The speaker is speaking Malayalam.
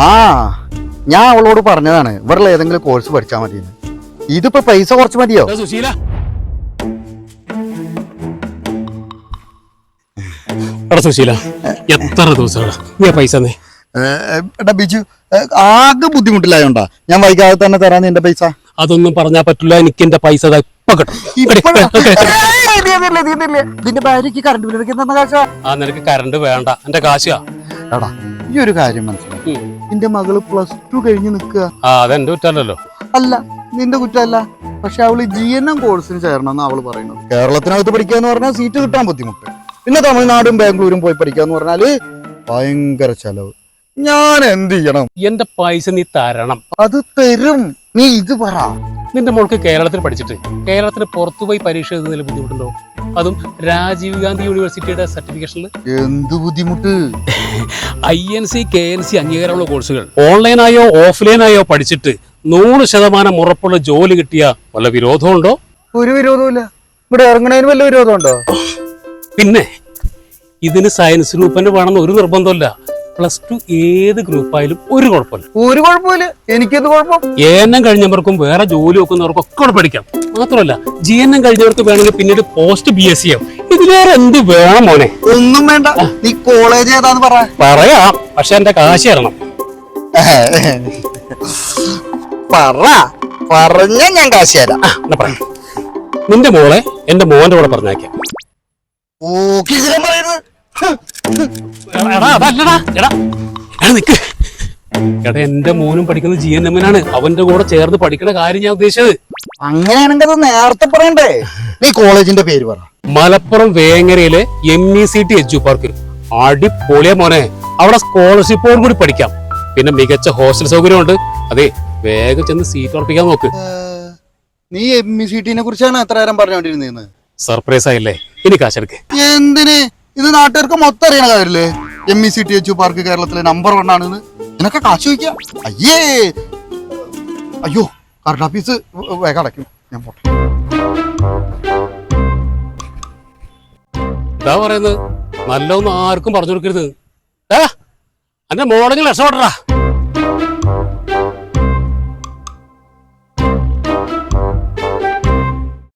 ആ ഞാൻ അവളോട് പറഞ്ഞതാണ് ഇവരുടെ ഏതെങ്കിലും കോഴ്സ് പഠിച്ചാൽ മതി ഇതിപ്പോ പൈസ കുറച്ച് മതിയോ? സുശീല. എടാ സുശീല എത്ര ദിവസമാണ് നീ പൈസ നീ എടാ ബിജു ആകെ ബുദ്ധിമുട്ടില്ലായോണ്ടാ ഞാൻ വൈകാതെ തന്നെ തരാൻ നിന്റെ പൈസ. അതൊന്നും പറഞ്ഞാ പറ്റില്ല എനിക്ക് എന്റെ പൈസ. നിന്റെ ഭാര്യക്ക് കറണ്ട് ബില്ല് ആ നിനക്ക് കറണ്ട് വേണ്ട എന്റെ കാശാ. എടാ ഈ ഒരു കാര്യം മനസ്സിലായി. നിന്റെ മകൾ പ്ലസ് ടു കഴിഞ്ഞ് നിൽക്കുക. ആ അതെന്റെ കുറ്റമല്ലല്ലോ. അല്ല നിന്റെ കുറ്റമല്ല. പക്ഷെ അവൾ ജി എൻ എം കോഴ്സിന് ചേരണമെന്ന് അവൾ പറയുന്നത്. കേരളത്തിനകത്ത് പഠിക്കാന്ന് പറഞ്ഞാൽ സീറ്റ് കിട്ടാൻ ബുദ്ധിമുട്ട്. പിന്നെ തമിഴ്നാടും ബാംഗ്ലൂരും പോയി പഠിക്കാന്ന് പറഞ്ഞാൽ ഭയങ്കര ചെലവ്. ഞാൻ എന്ത് ചെയ്യണം? എന്റെ പൈസ നീ തരണം. അത് തരും. നീ ഇത് പറ. നിന്റെ മോൾക്ക് കേരളത്തിൽ പഠിച്ചിട്ട് കേരളത്തിന് പുറത്തു പോയി പരീക്ഷ എഴുതുന്നതിൽ ബുദ്ധിമുട്ടുണ്ടോ? അതും രാജീവ് ഗാന്ധി യൂണിവേഴ്സിറ്റിയുടെ സർട്ടിഫിക്കേഷനിൽ എന്ത് ബുദ്ധിമുട്ട്? I N C K N C അംഗീകാരമുള്ള കോഴ്സുകൾ. ഓൺലൈനായോ ഓഫ്ലൈനായോ പഠിച്ചിട്ട് നൂറ് ശതമാനം ഉറപ്പുള്ള ജോലി കിട്ടിയ വല്ല വിരോധമുണ്ടോ? ഒരു വിരോധമില്ല ഇവിടെ ഇറങ്ങണതിന് വല്ല വിരോധമുണ്ടോ? പിന്നെ ഇതിന് സയൻസ് ഗ്രൂപ്പിന് വേണമെന്ന് ഒരു നിർബന്ധമില്ല പ്ലസ് ടു ഏത് ഗ്രൂപ്പായാലും ഒരു കുഴപ്പമില്ല. ഒരു കുഴപ്പമില്ല. എനിക്കത് കുഴപ്പം? എണ്ണം കഴിഞ്ഞവർക്കും വേറെ ജോലി നോക്കുന്നവർക്കും ഒക്കെ പഠിക്കാം. മാത്രമല്ല ജി എൻ എം കഴിഞ്ഞവർക്ക് വേണമെങ്കിൽ പിന്നീട് പോസ്റ്റ് ബി എസ് സി ആവും. ഇതിലേറെ എന്ത് വേണം മോനെ? ഒന്നും വേണ്ട. നീ കോളേജ് ഏതാന്ന് പറ. പറയാം. പക്ഷെ എന്റെ കാശ് തരണം. പറ. പറഞ്ഞ ഞാൻ കാശ് തരാം. പറ. നിന്റെ മോളെ എന്റെ മോന്റെ കൂടെ പറഞ്ഞേക്കാം. ഓ എടാ അതല്ലടാ എടാ എടാ. നിക്ക്. എടാ എന്റെ മോനും പഠിക്കുന്നത് ജി എൻ എമ്മിനാണ്. അവന്റെ കൂടെ ചേർന്ന് പഠിക്കുന്ന കാര്യം ഞാൻ ഉദ്ദേശിച്ചത്. അങ്ങനെയാണെങ്കിൽ അത് നേരത്തെ പറയണ്ടേ? നീ കോളേജിന്റെ പേര് പറ. Malappuram വേങ്ങരയിലെ M E C T edu park അടിപൊളിയ മോനെ. അവിടെ സ്കോളർഷിപ്പോട് കൂടി പഠിക്കാം. പിന്നെ മികച്ച ഹോസ്റ്റൽ സൗകര്യമുണ്ട്. അതെ വേഗം ചെന്ന് സീറ്റ് ഉറപ്പിക്കാൻ നോക്ക്. നീ എം ഇ സി ടിനെ കുറിച്ചാണ് അത്ര നേരം പറഞ്ഞുകൊണ്ടിരുന്നത്? സർപ്രൈസ് ആയില്ലേ? ഇനി കാശെടുക്ക് എന്തിന്? ഇത് നാട്ടുകാർക്ക് മൊത്തം അറിയണ കാര്യല്ലേ? M E C T H park കേരളത്തിലെ നമ്പർ വൺ ആണെന്ന്. ഇതിനൊക്കെ കാശ് ചോദിക്കാം. അയ്യേ! അയ്യോ കറണ്ട് ഓഫീസ് വേഗം അടയ്ക്കും. ഞാൻ പോട്ടെ. എന്താ പറയുന്നത്. നല്ലൊന്നും ആർക്കും പറഞ്ഞു കൊടുക്കരുത്. ഏ എന്റെ മോളെങ്കിൽ രക്ഷപ്പെടടാ.